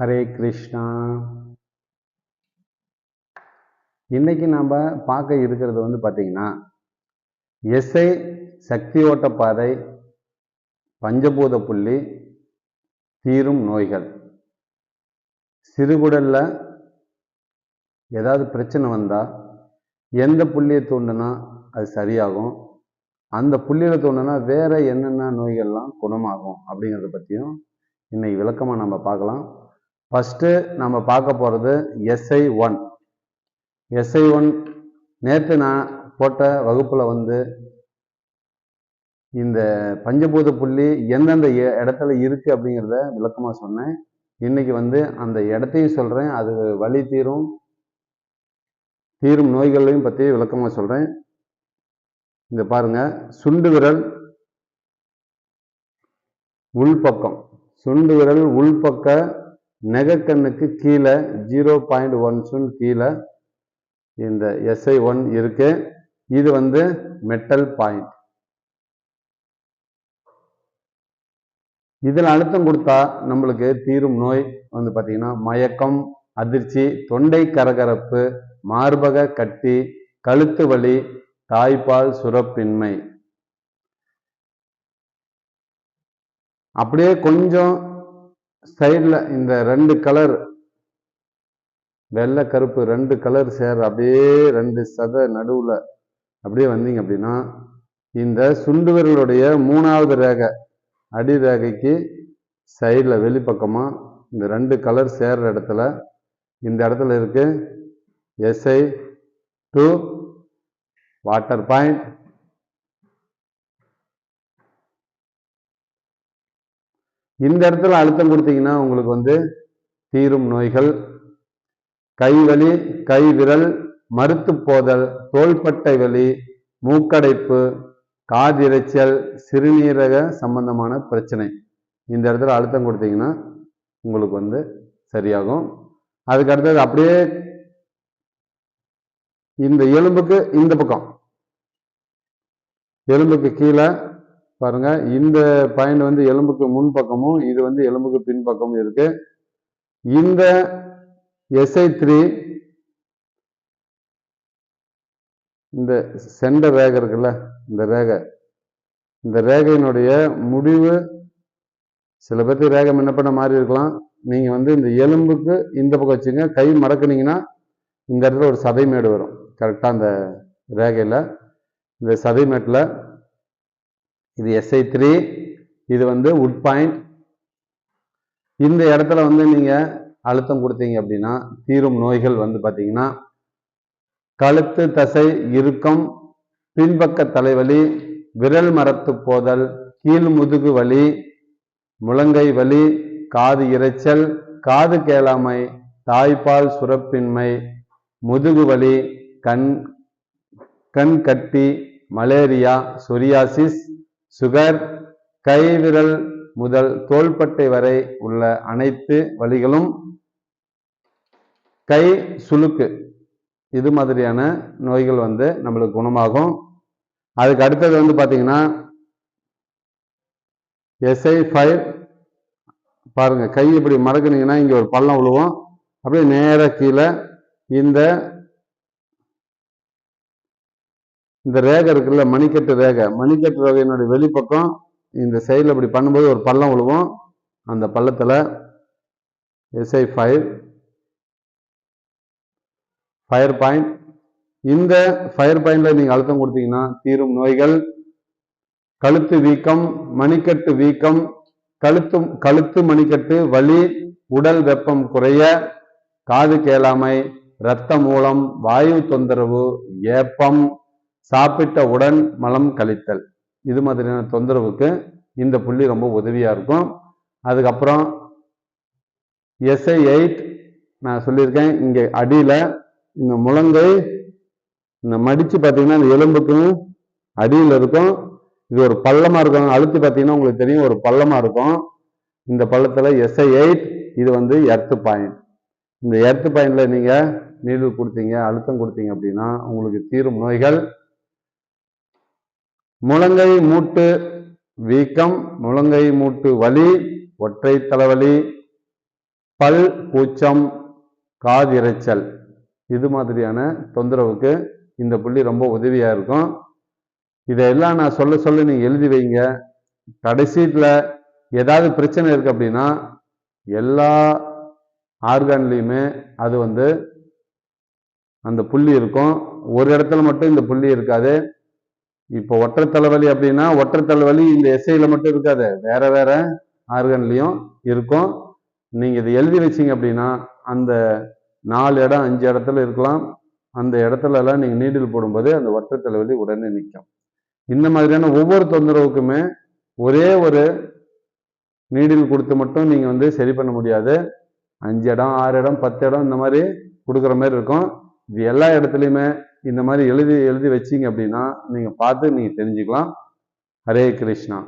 ஹரே கிருஷ்ணா. இன்னைக்கு நாம் பார்க்க இருக்கிறது வந்து பார்த்தீங்கன்னா எஸ்ஐ சக்தி ஓட்ட பாதை பஞ்சபூத புள்ளி தீரும் நோய்கள். சிறுகுடலில் ஏதாவது பிரச்சனை வந்தால் எந்த புள்ளியை தூண்டுனா அது சரியாகும் அந்த புள்ளியில் தூண்டுனா வேற என்னென்ன நோய்கள்லாம் குணமாகும் அப்படிங்கிறத பற்றியும் இன்னைக்கு விளக்கமாக நம்ம பார்க்கலாம். ஃபஸ்ட்டு நம்ம பார்க்க போகிறது எஸ்ஐ ஒன் எஸ்ஐ ஒன் நேற்று நான் போட்ட வகுப்பில் வந்து இந்த பஞ்சபூத புள்ளி எந்தெந்த இடத்துல இருக்குது அப்படிங்கிறத விளக்கமாக சொன்னேன். இன்னைக்கு வந்து அந்த இடத்தையும் சொல்கிறேன் அது வழி தீரும் தீரும் நோய்களையும் பற்றி விளக்கமாக சொல்கிறேன் இந்த பாருங்க. சுண்டு விரல் உள்பக்கம். சுண்டு விரல் உள்பக்க நெகக்கண்ணுக்கு கீழே ஜீரோ பாயிண்ட் ஒன் சுன் கீழே இந்த எஸ்ஐ ஒன் இருக்கு. இது வந்து மெட்டல் பாயிண்ட் இதில் அழுத்தம் கொடுத்தா நம்மளுக்கு தீரும் நோய் வந்து பார்த்தீங்கன்னா மயக்கம் அதிர்ச்சி தொண்டை கரகரப்பு மார்பக கட்டி கழுத்து வலி தாய்ப்பால் சுரப்பின்மை. அப்படியே கொஞ்சம் சைடில் இந்த ரெண்டு கலர் வெள்ளை கருப்பு ரெண்டு கலர் சேர் அப்படியே ரெண்டு சத நடுவில் அப்படியே வந்தீங்க அப்படின்னா இந்த சுண்டுவர்களுடைய மூணாவது ரேகை அடி ரேகைக்கு சைடில் வெளிப்பக்கமாக இந்த ரெண்டு கலர் சேர்ற இடத்துல இந்த இடத்துல இருக்கு எஸ்ஐ டூ வாட்டர் பாயிண்ட் இந்த இடத்துல அழுத்தம் கொடுத்தீங்கன்னா உங்களுக்கு வந்து தீரும் நோய்கள் கை வலி கை விரல் மறுத்து போதல் தோள்பட்டை வலி மூக்கடைப்பு காதிரைச்சல் சிறுநீரக சம்பந்தமான பிரச்சனை. இந்த இடத்துல அழுத்தம் கொடுத்தீங்கன்னா உங்களுக்கு வந்து சரியாகும். அதுக்கு அடுத்தது அப்படியே இந்த எலும்புக்கு இந்த பக்கம். எலும்புக்கு கீழே பாருங்க இந்த பாயிண்ட் வந்து எலும்புக்கு முன் பக்கமும் இது வந்து எலும்புக்கு பின்பக்கமும் இருக்கு. இந்த எஸ்ஐ த்ரீ இந்த சென்டர் ரேகை இருக்குல்ல இந்த ரேகை இந்த ரேகையினுடைய முடிவு சில பேர்த்துக்கு ரேகை என்ன பண்ண மாதிரி இருக்கலாம். நீங்கள் வந்து இந்த எலும்புக்கு இந்த பக்கம் வச்சுங்க கை மடக்குனீங்கன்னா இந்த இடத்துல ஒரு சதைமேடு வரும். கரெக்டாக அந்த ரேகையில் இந்த சதைமேட்டில் இது எஸ்ஐ த்ரீ இது வந்து உட் பாயிண்ட் இந்த இடத்துல வந்து நீங்க அழுத்தம் கொடுத்தீங்க அப்படின்னா தீரும் நோய்கள் வந்து பார்த்தீங்கன்னா கழுத்து தசை இறுக்கம் பின்பக்க தலைவலி விரல் மரத்து போதல் கீழ் முதுகு வலி முழங்கை வலி காது இரைச்சல் காது கேளாமை தாய்ப்பால் சுரப்பின்மை முதுகு வலி கண் கண் கட்டி மலேரியா சொரியாசிஸ் சுகர் கைவிரல் முதல் தோள்பட்டை வரை உள்ள அனைத்து வழிகளும் கை சுளுக்கு. இது மாதிரியான நோய்கள் வந்து நம்மளுக்கு குணமாகும். அதுக்கு அடுத்தது வந்து பார்த்தீங்கன்னா எஸ்ஐ ஃபைவ் பாருங்கள் கை இப்படி மறக்குனீங்கன்னா இங்கே ஒரு பள்ளம் விழுவோம் அப்படியே நேராக கீழே இந்த இந்த ரேகை இருக்குல்ல மணிக்கட்டு ரேகை. மணிக்கட்டு ரேகையினுடைய வெளிப்பக்கம் இந்த சைடில் இப்படி பண்ணும்போது ஒரு பள்ளம் விழுவும். அந்த பள்ளத்தில் எஸ்ஐ ஃபைவ் ஃபயர் பாயிண்ட் இந்த ஃபயர் பாயிண்டில் நீங்கள் அழுத்தம் கொடுத்தீங்கன்னா தீரும் நோய்கள் கழுத்து வீக்கம் மணிக்கட்டு வீக்கம் கழுத்து கழுத்து மணிக்கட்டு வலி உடல் வெப்பம் குறைய காது கேளாமை இரத்த மூலம் வாயு தொந்தரவு ஏப்பம் சாப்பிட்ட உடன் மலம் கழித்தல். இது மாதிரியான தொந்தரவுக்கு இந்த புள்ளி ரொம்ப உதவியாக இருக்கும். அதுக்கப்புறம் எஸ்ஐ எயிட் நான் சொல்லியிருக்கேன். இங்கே அடியில் இந்த முழங்கை இந்த மடித்து பார்த்தீங்கன்னா இந்த எலும்புக்கும் அடியில் இருக்கும். இது ஒரு பள்ளமாக இருக்கும். அழுத்தி பார்த்தீங்கன்னா உங்களுக்கு தெரியும் ஒரு பள்ளமாக இருக்கும். இந்த பள்ளத்தில் எஸ்ஐ எயிட் இது வந்து எர்த்து பாயிண்ட் இந்த எர்த்து பாயிண்டில் நீங்கள் நீடில் கொடுத்தீங்க அழுத்தம் கொடுத்தீங்க அப்படின்னா உங்களுக்கு தீரும் நோய்கள் முழங்கை மூட்டு வீக்கம் முழங்கை மூட்டு வலி ஒற்றை தலைவலி பல் கூச்சம் காதிரைச்சல் இது மாதிரியான தொந்தரவுக்கு இந்த புள்ளி ரொம்ப உதவியாக இருக்கும். இதையெல்லாம் நான் சொல்ல சொல்ல நீங்கள் எழுதி வைங்க. கடைசீட்டில் ஏதாவது பிரச்சனை இருக்குது அப்படின்னா எல்லா ஆர்கான்லேயுமே அது வந்து அந்த புள்ளி இருக்கும். ஒரு இடத்துல மட்டும் இந்த புள்ளி இருக்காது. இப்போ ஒற்றை தலைவலி அப்படின்னா ஒற்றை தலைவலி இந்த எஸ்ஐயில் மட்டும் இருக்காது. வேற வேற ஆர்கன்லையும் இருக்கும். நீங்கள் இதை எழுதி வச்சீங்க அப்படின்னா அந்த நாலு இடம் அஞ்சு இடத்துல இருக்கலாம். அந்த இடத்துலலாம் நீங்கள் நீடில் போடும்போது அந்த ஒற்றை தலைவலி உடனே நிற்கும். இந்த மாதிரியான ஒவ்வொரு தொந்தரவுக்குமே ஒரே ஒரு நீடில் கொடுத்து மட்டும் நீங்கள் வந்து சரி பண்ண முடியாது. அஞ்சு இடம் ஆறு இடம் பத்து இடம் இந்த மாதிரி கொடுக்குற மாதிரி இருக்கும். இது எல்லா இடத்துலையுமே இந்த மாதிரி எழுதி எழுதி வச்சீங்க அப்படின்னா நீங்கள் பார்த்து நீங்கள் தெரிஞ்சுக்கலாம். ஹரே கிருஷ்ணா.